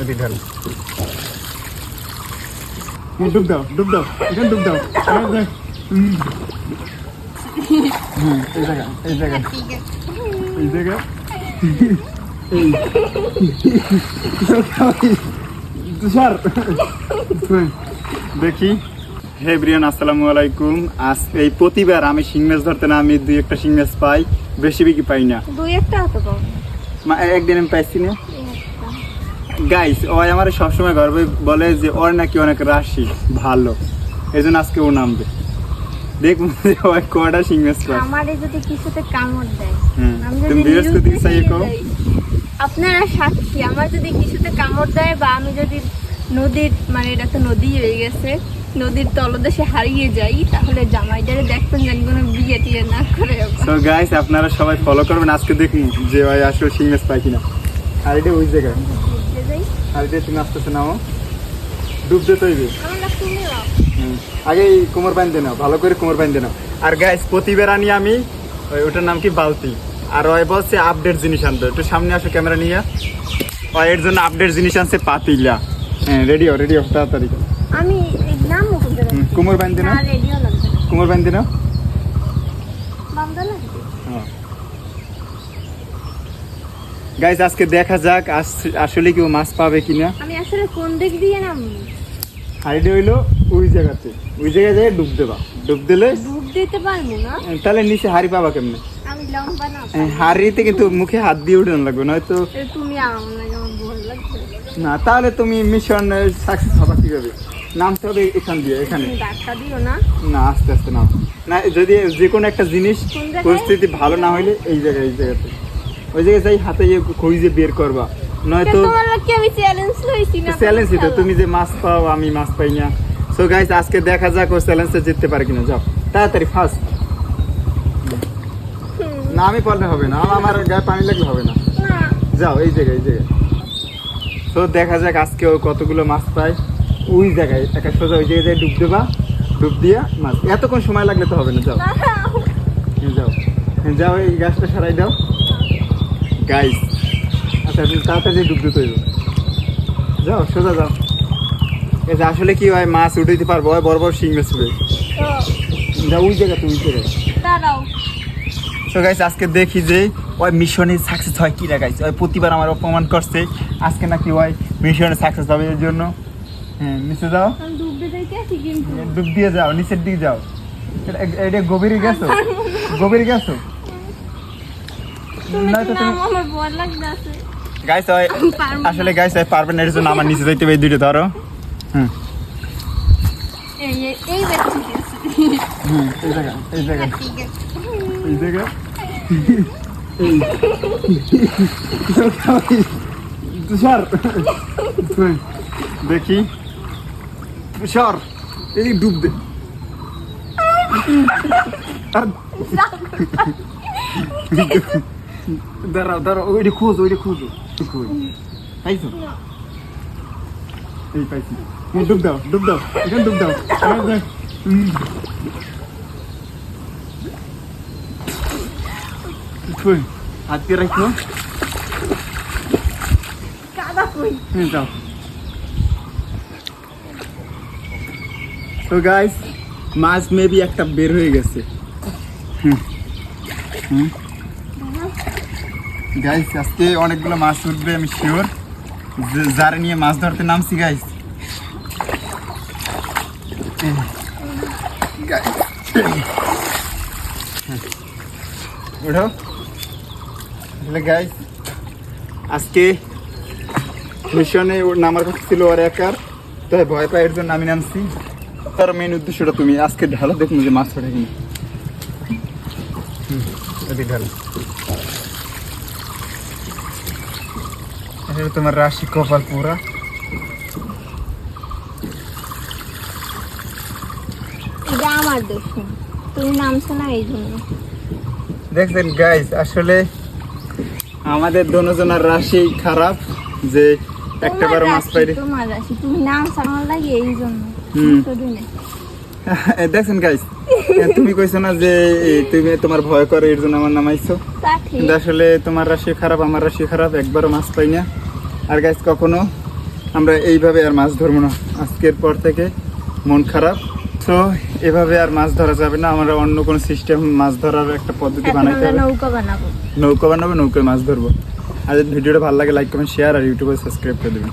এদিকে ঢাল। ডুব দাও ডুব দাও এখানে ডুব দাও। দেখ। হুম। এই জায়গা এই জায়গা। এই জায়গা। তুষার। দেখি। হে ব্রিয়ান আসসালামু আলাইকুম। আজ এই প্রতিবার আমি শিং মাছ ধরতে না আমি দুই একটা শিং মাছ পাই বেশি বেশি পাই না। দুই একটা মা- একদিন আমি পাইছি না। গাইস ও আমার সবসময় গর্বে বলে যে ওর নাকি অনেক রাশি ভালো। এই জন্য আজকে ও নামবে। দেখুন যে ও কটা শিং মাছ পায় আমারে যদি কিছুতে কামড় দেয় তুমি বিরস করতে চাই? যাই, আপনারা সাক্ষী আমার যদি কিছুতে কামড় দেয় বা আমি যদি নদীর মানে এটা তো নদী হয়ে গেছে নদীর তলদেশে হারিয়ে যাই তাহলে জামাইটারে দেখবেন যেন কোনো বিয়ে টিয়ে না করে তো গাইস আপনারা সবাই ফলো করবেন। আজকে দেখুন যে ভাই আসলে শিং মাছ পাই কিনা। আর এটা ওই জায়গায়। আর এটা তুমি আস্তে আস্তে নামো ডুবতে তৈরি হুম। আগে কোমর বাঁধতে নাও ভালো করে কোমর বাঁধতে নাও। আর গাইস প্রতিবার আনি আমি ওই ওটার নাম কি? বালতি। আর ওই বলছে আপডেট জিনিস আনতে। একটু সামনে আসো ক্যামেরা নিয়ে। ওই এর জন্য আপডেট জিনিস আনছে পাতিলা। হ্যাঁ রেডিও রেডিও তাড়াতাড়ি আমি নাম কোমর বাঁধতে নাও। না কোমর বাঁধতে নাও। বামদা লাগবে। গাইস আজকে দেখা যাক আস- আসলে কেউ মাছ পাবে কিনা। আমি আসলে কোন দিক দিয়ে নাম হাইডে হইল ওই জায়গাতে। ওই জায়গায় যায় ডুব দেবা। ডুব দিলে ডুব দিতে পারব না। তাহলে নিচে হাড়ি পাবা কেমনে? আমি লম্বা না। হাড়িতে কিন্তু মুখে হাত দিয়ে উঠানো লাগবে নয়তো তুমি না তাহলে তুমি মিশন সাকসেস হবা কীভাবে? নামতে হবে এখান দিয়ে এখানে। না। না আস্তে আস্তে নাও না যদি যে কোনো একটা জিনিস পরিস্থিতি ভালো না হইলে এই জায়গায় এই জায়গাতে। ওই জায়গায় যাই হাতে খুঁজে বের করবা। নয়তো চ্যালেঞ্জ এটা তুমি যে মাছ পাও আমি মাছ পাই না। সো গাইস আজকে দেখা যাক ও চ্যালেঞ্জে জিততে পারে কিনা। যাও তাড়াতাড়ি ফার্স্ট না আমি পারলে হবে না। আমার- গায়ে পানি লাগলে হবে না। না। যাও এই জায়গায় এই জায়গায়। তো দেখা যাক আজকে ও কতগুলো মাছ পায়। ওই জায়গায় একটা সোজা ওই জায়গায় ডুব দেবা। ডুব দিয়া মাছ। এতক্ষণ সময় লাগলে তো হবে না যাও। যাও। যাও এই গাছটা সারাই দাও। গাইস আচ্ছা তুমি তাড়াতাড়ি ডুব দিতে হইব যাও। সোজা যাও। এই যে আসলে কি হয় মাছ উঠাইতে পারব হয় বড় বড় শিং মাছ উঠে যাও ওই জায়গা তুমি জায়গায় দাঁড়াও। তো গাইস আজকে দেখি যে ওই মিশনে সাকসেস হয় কি না গাইস ওই প্রতিবার আমার অপমান করছে। আজকে নাকি ওই মিশনে সাকসেস হবে এর জন্য। হ্যাঁ নিচে যাও। ডুব দিতে দিয়ে যাও নিচের দিকে যাও। এটা- এটা গভীরে গেছো? গভীরে গেছো তুমি নয়তো কি তুমি নাম আমার ভয় লাগছে গাইস। আসলে গাইস পারবেন এর জন্য আমার নিচে যাইতে হবে এই দুটো ধরো। হুম। এই এই এই ব্যক্তি গেছে হুম এই জায়গা এই জায়গা। এই জায়গা। তুষার দেখি। তুষার এই ডুব দে। আর দাঁড়াও দাঁড়াও ওইটা খোঁজ ওইটা খোঁজো কই পাইছো? এই পাইছি। ডুব দাও ডুব দাও এখানে ডুব দাও। হুম। কই? হাত দিয়ে রাখো। কাদা কই? যাও। তো গাইস মাছ মেবি একটা বের হয়ে গেছে। গাইস আজকে অনেকগুলো মাছ উঠবে আমি শিওর যারা নিয়ে মাছ ধরতে নামছি গাইস তাহলে গাইস আজকে মিশনে ওর নামার কথা ছিল ওর একার তাই ভয় পাই এর জন্য আমি নামছি। তার মেন উদ্দেশ্যটা তুমি আজকে ঢালো দেখুন যে মাছ পড়ে কিনা। হুম, ঢালো। এটা তোমার রাশি কপাল পুরা। এটা আমার দোষ তুমি নামছো না এই জন্য। দেখছেন গাইস আসলে আমাদের দোনোজনের রাশি খারাপ যে একটা বার মাছ পাইরে তোমার রাশি। তুমি নাম সামাল লাগে এই জন্য। হুম। তো দিনে। এ, দেখছেন গাইস তুমি কইছো না যে তুমি তোমার ভয় করে এর জন্য আমার নামাইছো কিন্তু আসলে তোমার রাশি খারাপ আমার রাশি খারাপ একবারও মাছ পাই না। আর গাছ কখনো আমরা এইভাবে আর মাছ ধরবো না। আজকের পর থেকে মন খারাপ। তো এভাবে আর মাছ ধরা যাবে না। আমরা অন্য কোনো সিস্টেম মাছ ধরার একটা পদ্ধতি বানাইতে হবে। নৌকা বানাবো। নৌকা বানাবো নৌকায় মাছ ধরবো। আর ভিডিওটা ভালো লাগে লাইক কমেন্ট শেয়ার আর ইউটিউবে সাবস্ক্রাইব করে দেবেন।